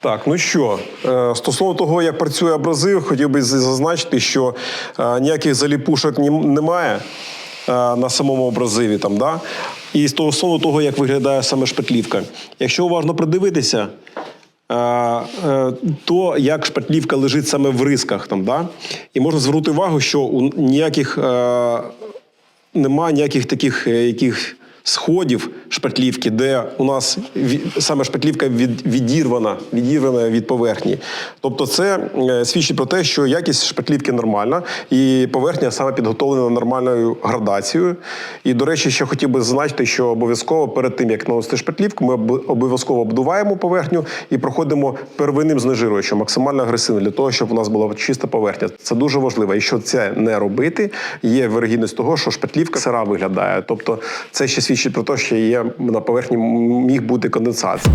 Так, ну що, е, стосовно того, як працює абразив, хотів би зазначити, що е, ніяких заліпушок немає е, на самому абразиві. Там, да? І стосовно того, як виглядає саме шпатлівка. Якщо уважно придивитися, то як шпатлівка лежить саме в рисках, там, да? і можна звернути увагу, що у ніяких. Е, Нема ніяких таких яких сходів шпатлівки, де у нас саме шпатлівка від, відірвана, відірвана від поверхні. Тобто, це е, свідчить про те, що якість шпатлівки нормальна, і поверхня саме підготовлена нормальною градацією. І, до речі, ще хотів би зазначити, що обов'язково перед тим, як наносити шпатлівку, ми обов'язково обдуваємо поверхню і проходимо первинним знежирювачем, максимально агресивно, для того, щоб у нас була чиста поверхня. Це дуже важливо. Якщо це не робити, є вирогідність того, що шпатлівка сира виглядає. Тобто, це ще свідчить про те, що є на поверхні міг бути конденсат.